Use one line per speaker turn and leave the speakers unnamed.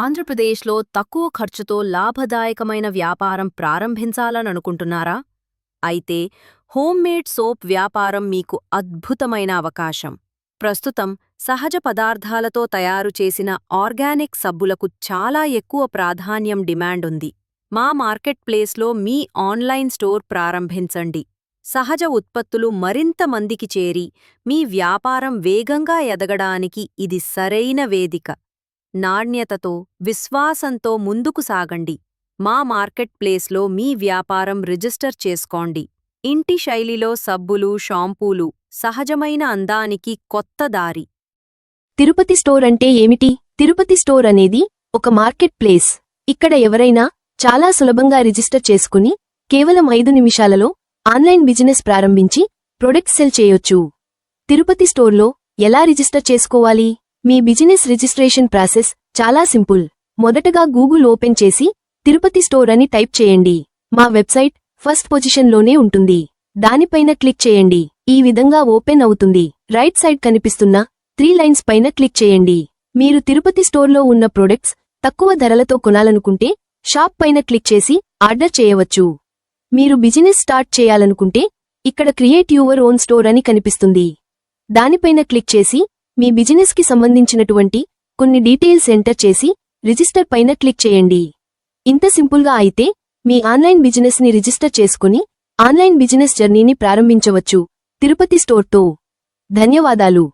ఆంధ్రప్రదేశ్లో తక్కువ ఖర్చుతో లాభదాయకమైన వ్యాపారం ప్రారంభించాలననుకుంటున్నారా? అయితే హోమ్మేడ్ సోప్ వ్యాపారం మీకు అద్భుతమైన అవకాశం. ప్రస్తుతం సహజ పదార్థాలతో తయారు చేసిన ఆర్గానిక్ సబ్బులకు చాలా ఎక్కువ ప్రాధాన్యం డిమాండ్ ఉంది. మా మార్కెట్ ప్లేస్లో మీ ఆన్లైన్ స్టోర్ ప్రారంభించండి. సహజ ఉత్పత్తులు మరింత మందికి చేరి మీ వ్యాపారం వేగంగా ఎదగడానికి ఇది సరైన వేదిక. నాణ్యతతో విశ్వాసంతో ముందుకు సాగండి. మా మార్కెట్ ప్లేస్లో మీ వ్యాపారం రిజిస్టర్ చేసుకోండి. ఇంటి శైలిలో సబ్బులు షాంపూలు సహజమైన అందానికి కొత్త దారి.
తిరుపతి స్టోర్ అంటే ఏమిటి? తిరుపతి స్టోర్ అనేది ఒక మార్కెట్ ప్లేస్. ఇక్కడ ఎవరైనా చాలా సులభంగా రిజిస్టర్ చేసుకుని కేవలం ఐదు నిమిషాలలో ఆన్లైన్ బిజినెస్ ప్రారంభించి ప్రొడక్ట్స్ సెల్ చేయొచ్చు. తిరుపతి స్టోర్లో ఎలా రిజిస్టర్ చేసుకోవాలి? మీ బిజినెస్ రిజిస్ట్రేషన్ ప్రాసెస్ చాలా సింపుల్. మొదటగా గూగుల్ ఓపెన్ చేసి తిరుపతి స్టోర్ అని టైప్ చేయండి. మా వెబ్సైట్ ఫస్ట్ పొజిషన్లోనే ఉంటుంది. దానిపైన క్లిక్ చేయండి. ఈ విధంగా ఓపెన్ అవుతుంది. రైట్ సైడ్ కనిపిస్తున్న త్రీ లైన్స్ పైన క్లిక్ చేయండి. మీరు తిరుపతి స్టోర్లో ఉన్న ప్రొడక్ట్స్ తక్కువ ధరలతో కొనాలనుకుంటే షాప్ పైన క్లిక్ చేసి ఆర్డర్ చేయవచ్చు. మీరు బిజినెస్ స్టార్ట్ చేయాలనుకుంటే ఇక్కడ క్రియేట్ యువర్ ఓన్ స్టోర్ అని కనిపిస్తుంది. దానిపైన క్లిక్ చేసి మీ బిజినెస్కి సంబంధించినటువంటి కొన్ని డీటెయిల్స్ ఎంటర్ చేసి రిజిస్టర్ పైన క్లిక్ చేయండి. ఇంత సింపుల్గా అయితే మీ ఆన్లైన్ బిజినెస్ని రిజిస్టర్ చేసుకుని ఆన్లైన్ బిజినెస్ జర్నీని ప్రారంభించవచ్చు. తిరుపతి స్టోర్తో. ధన్యవాదాలు.